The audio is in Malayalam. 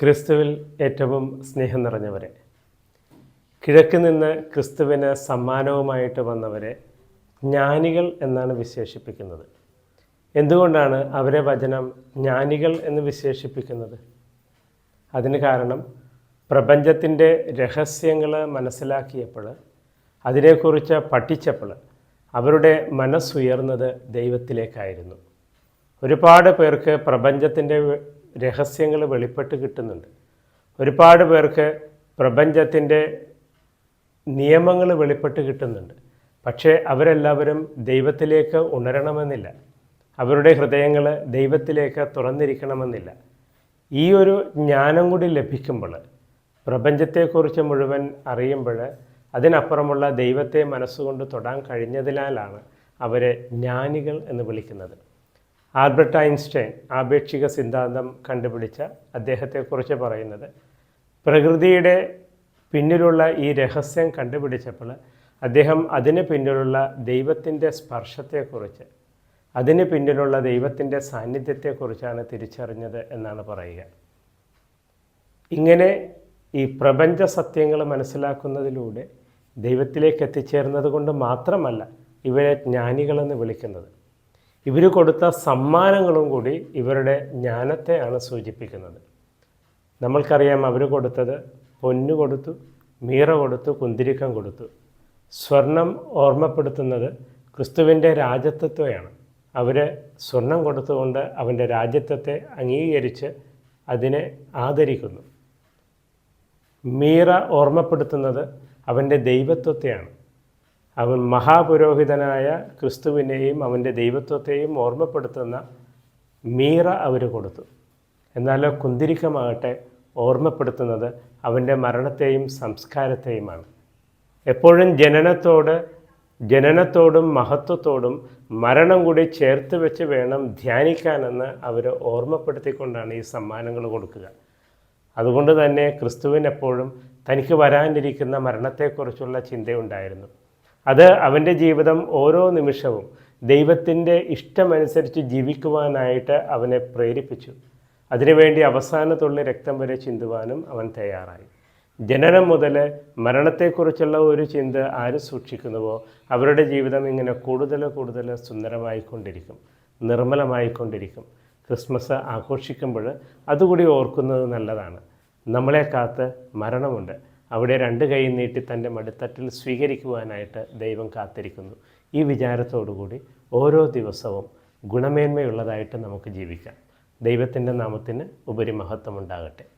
ക്രിസ്തുവിൽ ഏറ്റവും സ്നേഹം നിറഞ്ഞവരെ. കിഴക്ക് നിന്ന് ക്രിസ്തുവിന് സമ്മാനവുമായിട്ട് വന്നവരെ ജ്ഞാനികൾ എന്നാണ് വിശേഷിപ്പിക്കുന്നത്. എന്തുകൊണ്ടാണ് അവരെ വചനം ജ്ഞാനികൾ എന്ന് വിശേഷിപ്പിക്കുന്നത്? അതിന് കാരണം പ്രപഞ്ചത്തിന്റെ രഹസ്യങ്ങൾ മനസ്സിലാക്കിയപ്പോൾ അതിനെക്കുറിച്ച് പഠിച്ചപ്പോൾ അവരുടെ മനസ്സുയർന്നത് ദൈവത്തിലേക്കായിരുന്നു. ഒരുപാട് പേർക്ക് പ്രപഞ്ചത്തിന്റെ രഹസ്യങ്ങൾ വെളിപ്പെട്ട് കിട്ടുന്നുണ്ട്. ഒരുപാട് പേർക്ക് പ്രപഞ്ചത്തിന്റെ നിയമങ്ങൾ വെളിപ്പെട്ട് കിട്ടുന്നുണ്ട്. പക്ഷേ അവരെല്ലാവരും ദൈവത്തിലേക്ക് ഉണരണമെന്നില്ല. അവരുടെ ഹൃദയങ്ങൾ ദൈവത്തിലേക്ക് തുറന്നിരിക്കണമെന്നില്ല. ഈ ഒരു ജ്ഞാനം കൂടി ലഭിക്കുമ്പോൾ പ്രപഞ്ചത്തെക്കുറിച്ച് മുഴുവൻ അറിയുമ്പോൾ അതിനപ്പുറമുള്ള ദൈവത്തെ മനസ്സുകൊണ്ട് തൊടാൻ കഴിഞ്ഞതിനാലാണ് അവരെ ജ്ഞാനികൾ എന്ന് വിളിക്കുന്നത്. ആൽബർട്ട് ഐൻസ്റ്റൈൻ ആപേക്ഷിക സിദ്ധാന്തം കണ്ടുപിടിച്ച അദ്ദേഹത്തെക്കുറിച്ച് പറയുന്നത്. പ്രകൃതിയുടെ പിന്നിലുള്ള ഈ രഹസ്യം കണ്ടുപിടിച്ചപ്പോൾ അദ്ദേഹം അതിന് പിന്നിലുള്ള ദൈവത്തിന്റെ സ്പർശത്തെക്കുറിച്ച് അതിന് പിന്നിലുള്ള ദൈവത്തിന്റെ സാന്നിധ്യത്തെക്കുറിച്ചാണ് തിരിച്ചറിഞ്ഞത് എന്നാണ് പറയുക. ഇങ്ങനെ ഈ പ്രപഞ്ച സത്യങ്ങൾ മനസ്സിലാക്കുന്നതിലൂടെ ദൈവത്തിലേക്ക് എത്തിച്ചേർന്നത് കൊണ്ട് മാത്രമല്ല ഇവരെ ജ്ഞാനികളെന്ന് വിളിക്കുന്നത്. ഇവർ കൊടുത്ത സമ്മാനങ്ങളും കൂടി ഇവരുടെ ജ്ഞാനത്തെയാണ് സൂചിപ്പിക്കുന്നത്. നമ്മൾക്കറിയാം അവർ കൊടുത്തത് പൊന്നു കൊടുത്തു മീറ കൊടുത്തു കുന്തിരിക്കം കൊടുത്തു. സ്വർണം ഓർമ്മപ്പെടുത്തുന്നത് ക്രിസ്തുവിന്റെ രാജ്യത്വത്തെയാണ് അവർ സ്വർണം കൊടുത്തുകൊണ്ട് അവന്റെ രാജ്യത്വത്തെ അംഗീകരിച്ച് അതിനെ ആദരിക്കുന്നു. മീറ ഓർമ്മപ്പെടുത്തുന്നത് അവന്റെ ദൈവത്വത്തെയാണ്. അവൻ മഹാപുരോഹിതനായ ക്രിസ്തുവിനെയും അവന്റെ ദൈവത്വത്തെയും ഓർമ്മപ്പെടുത്തുന്ന മീറ അവർ കൊടുത്തു. എന്നാലോ കുന്തിരിക്കമാകട്ടെ ഓർമ്മപ്പെടുത്തുന്നത് അവന്റെ മരണത്തെയും സംസ്കാരത്തെയുമാണ്. എപ്പോഴും ജനനത്തോട് ജനനത്തോടും മഹത്വത്തോടും മരണം കൂടി ചേർത്ത് വെച്ച് വേണം ധ്യാനിക്കാനെന്ന് അവർ ഓർമ്മപ്പെടുത്തിക്കൊണ്ടാണ് ഈ സമ്മാനങ്ങൾ കൊടുക്കുക. അതുകൊണ്ട് തന്നെ ക്രിസ്തുവിനെപ്പോഴും തനിക്ക് വരാനിരിക്കുന്ന മരണത്തെക്കുറിച്ചുള്ള ചിന്തയുണ്ടായിരുന്നു. അത് അവന്റെ ജീവിതം ഓരോ നിമിഷവും ദൈവത്തിന്റെ ഇഷ്ടമനുസരിച്ച് ജീവിക്കുവാനായിട്ട് അവനെ പ്രേരിപ്പിച്ചു. അതിനുവേണ്ടി അവസാനത്തുള്ള രക്തം വരെ ചിന്തുവാനും അവൻ തയ്യാറായി. ജനനം മുതൽ മരണത്തെക്കുറിച്ചുള്ള ഒരു ചിന്ത ആര് സൂക്ഷിക്കുന്നുവോ അവരുടെ ജീവിതം ഇങ്ങനെ കൂടുതൽ കൂടുതൽ സുന്ദരമായിക്കൊണ്ടിരിക്കും നിർമ്മലമായിക്കൊണ്ടിരിക്കും. ക്രിസ്മസ് ആഘോഷിക്കുമ്പോൾ അതുകൂടി ഓർക്കുന്നത് നല്ലതാണ്. നമ്മളെ കാത്ത് മരണമുണ്ട്. അവിടെ രണ്ട് കൈ നീട്ടി തന്റെ മടിത്തട്ടിൽ സ്വീകരിക്കുവാനായിട്ട് ദൈവം കാത്തിരിക്കുന്നു. ഈ വിചാരത്തോടുകൂടി ഓരോ ദിവസവും ഗുണമേന്മയുള്ളതായിട്ട് നമുക്ക് ജീവിക്കാം. ദൈവത്തിന്റെ നാമത്തിന് ഉപരി മഹത്വമുണ്ടാകട്ടെ